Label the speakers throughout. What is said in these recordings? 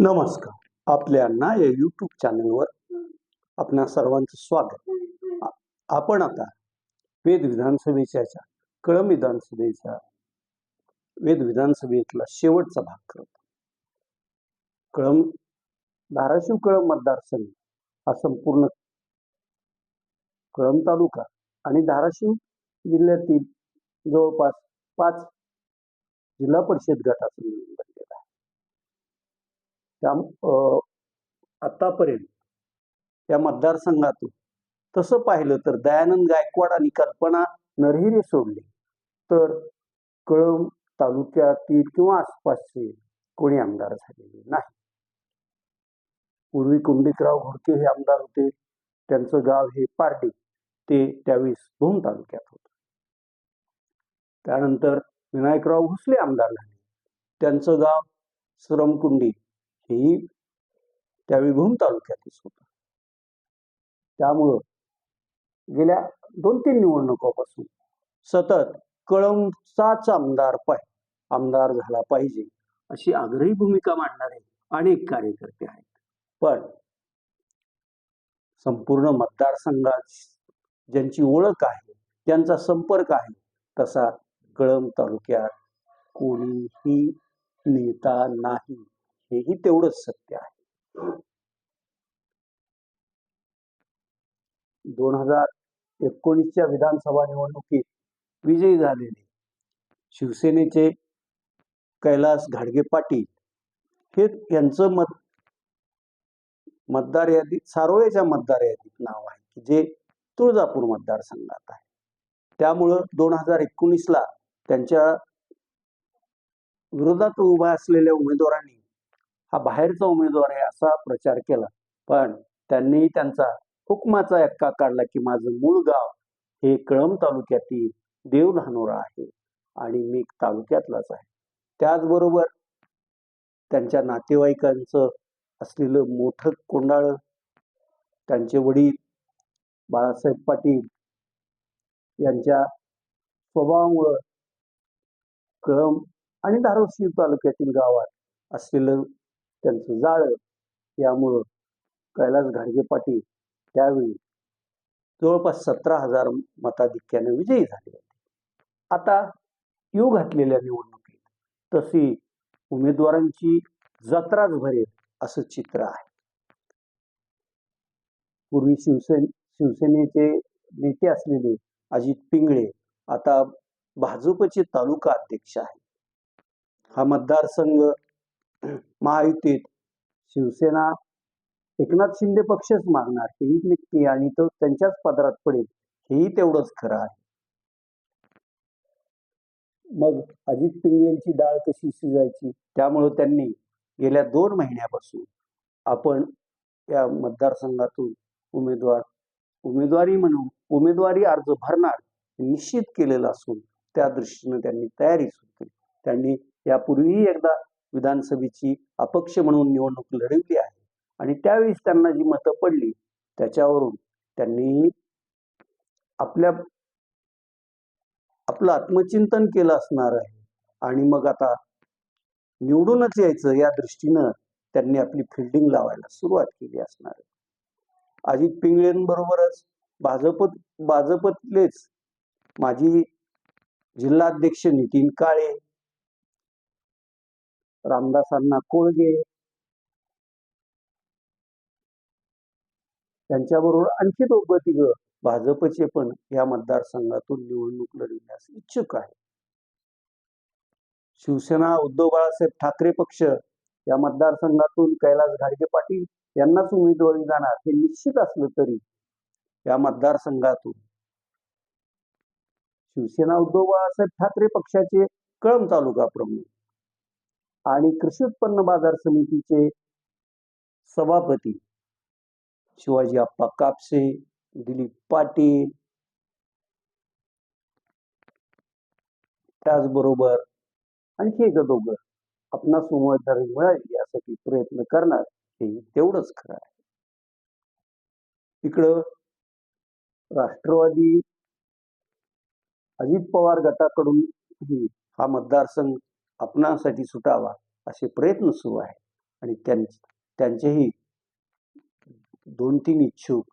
Speaker 1: नमस्कार. आपल्यांना या यूट्यूब चॅनलवर आपणा सर्वांचं स्वागत. आपण आता वेद विधानसभेच्या कळम विधानसभेचा वेद विधानसभेतला शेवटचा भाग करतो. कळम धाराशिव कळम मतदारसंघ हा संपूर्ण कळम तालुका आणि धाराशिव जिल्ह्यातील जवळपास पाच जिल्हा परिषद गटाचा मिळून त्या अं, आतापर्यंत या मतदारसंघातून तसं पाहिलं तर दयानंद गायकवाड आणि कल्पना नरहिरे सोडले. तर कळंब तालुक्यातील किंवा आसपासचे कोणी आमदार झालेले नाही. पूर्वी कुंडिकराव घोडके हे आमदार होते. त्यांचं गाव हे पारडी. ते त्यावेळेस भूम तालुक्यात होतं. त्यानंतर विनायकराव भोसले आमदार झाले. त्यांचं गाव श्रमकुंडी ही त्यावेळी भूम तालुक्यातच होता. त्यामुळं गेल्या दोन तीन निवडणुकापासून सतत कळंबचाच आमदार पाय आमदार झाला पाहिजे अशी आग्रही भूमिका मांडणारे अनेक कार्यकर्ते आहेत. पण संपूर्ण मतदारसंघात ज्यांची ओळख आहे त्यांचा संपर्क आहे तसा कळंब तालुक्यात कोणीही नेता नाही. हेही तेवढंच सत्य आहे. दोन हजार एकोणीसच्या विधानसभा निवडणुकीत विजयी झालेले शिवसेनेचे कैलास घाडगे पाटील हे यांचं मत मतदार यादीत सारोळेच्या मतदार यादीत नाव आहे की जे तुळजापूर मतदारसंघात आहे. त्यामुळं दोन हजार एकोणीसला त्यांच्या विरोधात उभा असलेल्या उमेदवारांनी हा बाहेरचा उमेदवार आहे असा प्रचार केला. पण त्यांनी त्यांचा हुकमाचा एक्का काढला की माझं मूळ गाव हे कळंब तालुक्यातील देवधानोरा आहे आणि मी तालुक्यातलाच आहे. त्याचबरोबर त्यांच्या नातेवाईकांचं असलेलं मोठं कोंडाळं त्यांचे वडील बाळासाहेब पाटील यांच्या स्वभावामुळं कळंब आणि धाराशिव तालुक्यातील गावात असलेलं त्यांचं जाळं यामुळं कैलास घाडगे पाटील त्यावेळी जवळपास सतरा हजार मताधिक्याने विजयी झाले होते. आता येऊ घातलेल्या निवडणुकीत तशी उमेदवारांची जत्राच भरेल असं चित्र आहे. पूर्वी शिवसेन शिवसेनेचे नेते असलेले अजित पिंगळे आता भाजपचे तालुका अध्यक्ष आहे हा मतदारसंघ महायुतीत शिवसेना एकनाथ शिंदे पक्षच मागणार. हेही नक्की आणि तो त्यांच्याच पदरात पडेल. हेही तेवढंच खरं आहे. मग अजित पिंगळेंची डाळ कशी शिजायची? त्यामुळं त्यांनी गेल्या दोन महिन्यापासून आपण या मतदारसंघातून उमेदवार उमेदवारी म्हणून उमेदवारी अर्ज भरणार निश्चित केलेला असून त्या दृष्टीनं त्यांनी तयारी सुरू केली. त्यांनी यापूर्वीही एकदा विधानसभेची अपक्ष म्हणून निवडणूक लढवली आहे. आणि त्यावेळेस त्यांना जी मतं पडली त्याच्यावरून त्यांनी आपल्या आपलं आत्मचिंतन केलं असणार आहे. आणि मग आता निवडूनच यायचं या दृष्टीनं त्यांनी आपली फिल्डिंग लावायला सुरुवात केली असणार आहे. अजित पिंगळेंबरोबरच भाजप भाजपतलेच माजी जिल्हाध्यक्ष नितीन काळे रामदासांना कोळगे. त्यांच्याबरोबर आणखी दोघं तिघं भाजपचे पण या मतदारसंघातून निवडणूक लढविण्यास इच्छुक आहे शिवसेना उद्धव बाळासाहेब ठाकरे पक्ष या मतदारसंघातून कैलास घाडगे पाटील यांनाच उमेदवारी जाणार हे निश्चित असलं तरी या मतदारसंघातून शिवसेना उद्धव बाळासाहेब ठाकरे पक्षाचे कळम तालुका प्रमुख आणि कृषी उत्पन्न बाजार समितीचे सभापती शिवाजी आप्पा कापसे दिलीप पाटील. त्याचबरोबर आणखी एक दोघं आपणास उमेदवारी मिळावी यासाठी प्रयत्न करणार हे तेवढंच खरं आहे. इकडं राष्ट्रवादी अजित पवार गटाकडून हा मतदारसंघ आपणासाठी सुटावा असे प्रयत्न सुरू आहेत. आणि त्यां त्यांचेही दोन तीन इच्छुक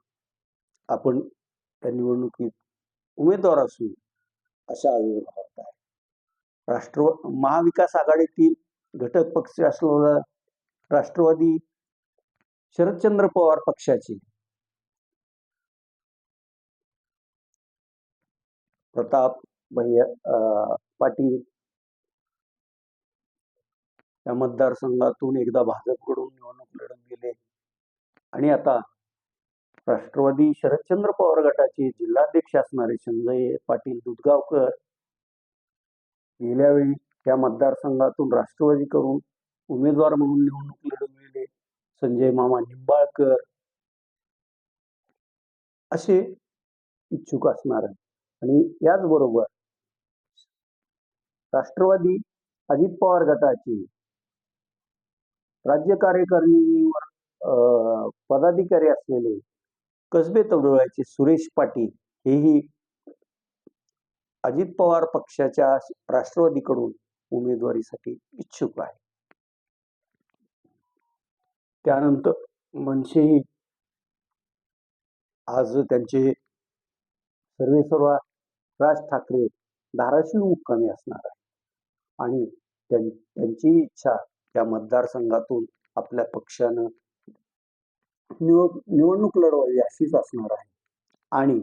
Speaker 1: आपण त्या निवडणुकीत उमेदवार असू अशा आविर्भावात आहे राष्ट्र महाविकास आघाडीतील घटक पक्ष असलेला राष्ट्रवादी शरदचंद्र पवार पक्षाचे प्रताप भैया अं, पाटील या मतदारसंघातून एकदा भाजपकडून निवडणूक लढून गेले. आणि आता राष्ट्रवादी शरदचंद्र पवार गटाचे जिल्हाध्यक्ष असणारे संजय पाटील दुधगावकर गेल्या वेळी त्या मतदारसंघातून राष्ट्रवादी करून उमेदवार म्हणून निवडणूक लढून गेले. संजय मामा निंबाळकर असे इच्छुक असणार आहे आणि याचबरोबर राष्ट्रवादी अजित पवार गटाचे राज्य कार्यकारिणीवर अं, पदाधिकारी असलेले कसबे तडोळ्याचे सुरेश पाटील हेही अजित पवार पक्षाच्या राष्ट्रवादीकडून उमेदवारीसाठी इच्छुक आहे त्यानंतर मनसेही आज त्यांचे सर्वे सर्व राज ठाकरे धाराशिव मुक्कामी असणार आहे. आणि त्यांची इच्छा या मतदारसंघातून आपल्या पक्षानं निवड निवडणूक लढवावी अशीच असणार आहे. आणि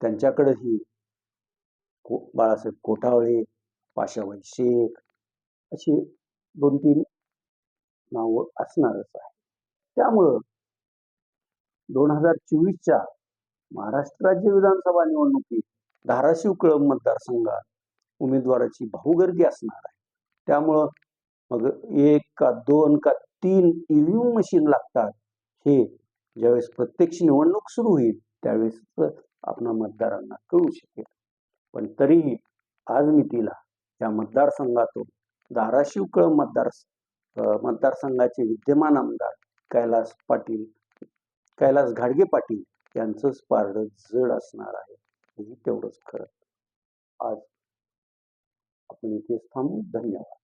Speaker 1: त्यांच्याकडेही को बाळासाहेब कोठावळे पाशाबाई शेख अशी दोन तीन नावं असणारच आहे त्यामुळं दोन हजार चोवीसच्या महाराष्ट्र राज्य विधानसभा निवडणुकीत धाराशिव कळंब मतदारसंघात उमेदवाराची भाऊगर्दी असणार आहे. त्यामुळं मग एक का दोन का तीन ईव्हीएम मशीन लागतात. हे ज्यावेळेस प्रत्यक्ष निवडणूक सुरू होईल त्यावेळेस आपण मतदारांना कळू शकेल. पण तरीही आज मितीला या मतदारसंघातून धाराशिव कळंब मतदार मतदारसंघाचे विद्यमान आमदार कैलास पाटील कैलास घाडगे पाटील यांचंच पारड जड असणार आहे. हेही तेवढंच खरं. आज आपण इथेच थांबू. धन्यवाद.